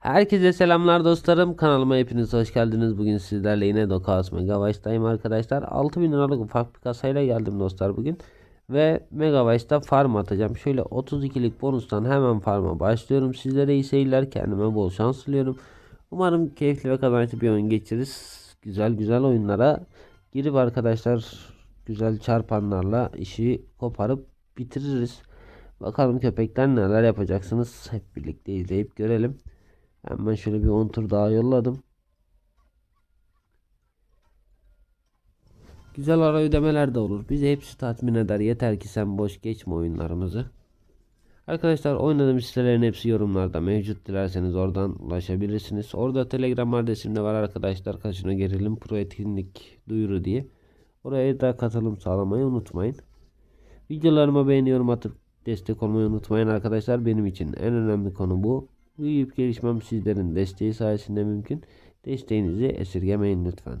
Herkese selamlar dostlarım. Kanalıma hepiniz hoş geldiniz. Bugün sizlerle yine Dokaos Megabyte'dayım arkadaşlar. 6000 liralık ufak bir kasayla geldim dostlar bugün. Ve Megabyte'da farm atacağım. Şöyle 32'lik bonustan hemen farma başlıyorum. Sizlere iyi seyirler. Kendime bol şans diliyorum. Umarım keyifli ve kazançlı bir oyun geçiririz. Güzel güzel oyunlara girip arkadaşlar güzel çarpanlarla işi koparıp bitiririz. Bakalım köpekler neler yapacaksınız. Hep birlikte izleyip görelim. Hemen şöyle bir 10 tur daha yolladım. Güzel ara ödemeler de olur. Bizi hepsi tatmin eder. Yeter ki sen boş geçme oyunlarımızı. Arkadaşlar oynadığım sitelerin hepsi yorumlarda mevcut. Dilerseniz oradan ulaşabilirsiniz. Orada Telegram adresimde var arkadaşlar. Kaçına gerilim pro etkinlik duyuru diye. Oraya da katılım sağlamayı unutmayın. Videolarıma beğeni yorum atıp destek olmayı unutmayın arkadaşlar. Benim için en önemli konu bu. Büyüyüp gelişmem sizlerin desteği sayesinde mümkün. Desteğinizi esirgemeyin lütfen.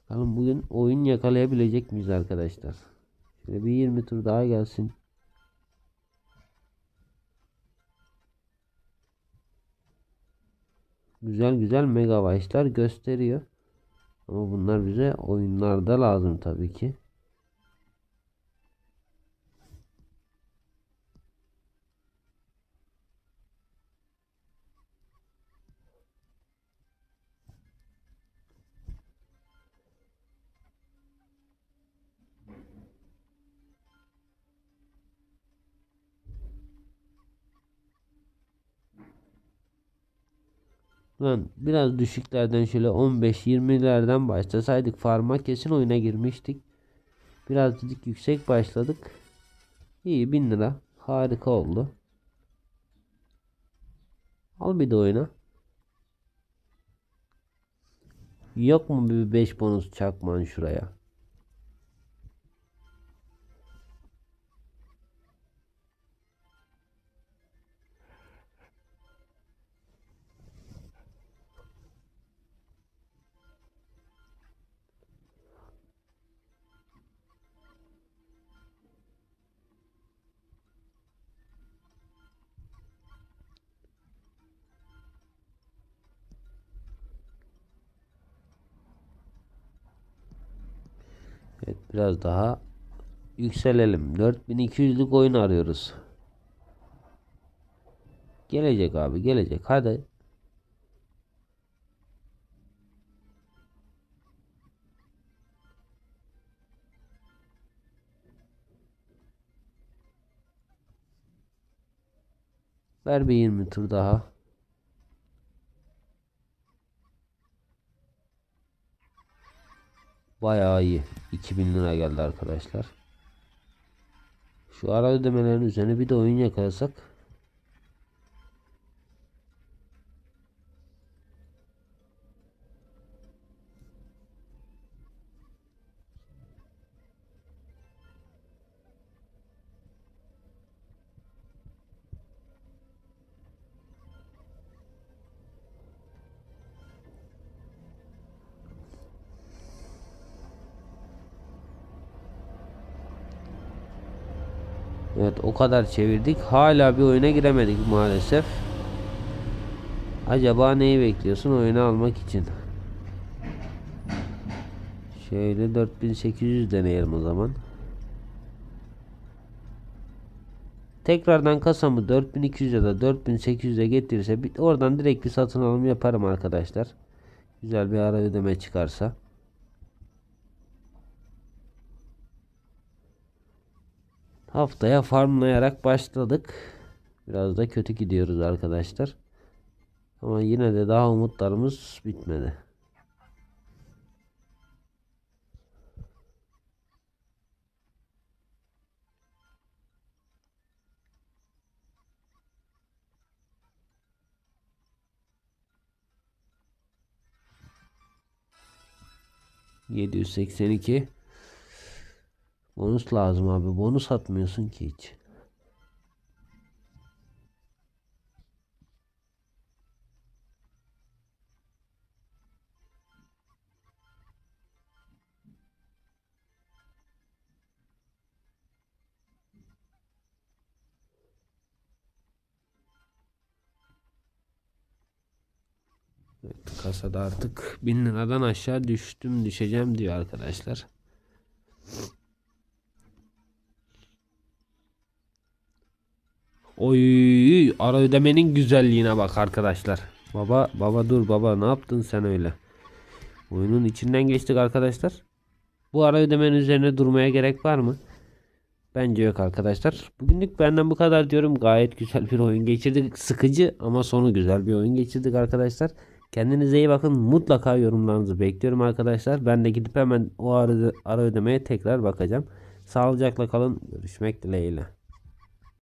Bakalım bugün oyun yakalayabilecek miyiz arkadaşlar? Şöyle bir 20 tur daha gelsin. Güzel güzel megabaytlar gösteriyor. Ama bunlar bize oyunlarda lazım tabii ki. Lan biraz düşüklerden şöyle 15-20'lerden başlasaydık farma kesin oyuna girmiştik. Biraz dedik yüksek başladık. İyi 1000 lira. Harika oldu. Al bir de oyna. Yok mu bir 5 bonus çakman şuraya? Evet biraz daha yükselelim. 4200'lük oyun arıyoruz. Gelecek abi gelecek. Hadi. Ver bir 20 tur daha. Bayağı iyi. 2000 lira geldi arkadaşlar. Şu ara ödemelerin üzerine bir de oyun yakalasak. Evet o kadar çevirdik. Hala bir oyuna giremedik maalesef. Acaba neyi bekliyorsun oyunu almak için? Şöyle 4800 deneyelim o zaman. Tekrardan kasamı 4200 ya da 4800'e getirirse oradan direkt bir satın alım yaparım arkadaşlar. Güzel bir ara ödeme çıkarsa. Haftaya farmlayarak başladık. Biraz da kötü gidiyoruz arkadaşlar. Ama yine de daha umutlarımız bitmedi. Yedi yüz seksen iki. Bonus lazım abi. Bonus atmıyorsun ki hiç. Evet, kasada artık 1000 liradan aşağı düştüm düşeceğim diyor arkadaşlar. Oy ara ödemenin güzelliğine bak arkadaşlar. Baba baba dur baba ne yaptın sen öyle? Oyunun içinden geçtik arkadaşlar. Bu ara ödemenin üzerine durmaya gerek var mı? Bence yok arkadaşlar. Bugünlük benden bu kadar diyorum. Gayet güzel bir oyun geçirdik. Sıkıcı ama sonu güzel bir oyun geçirdik arkadaşlar. Kendinize iyi bakın. Mutlaka yorumlarınızı bekliyorum arkadaşlar. Ben de gidip hemen o ara, ödemeye tekrar bakacağım. Sağlıcakla kalın. Görüşmek dileğiyle.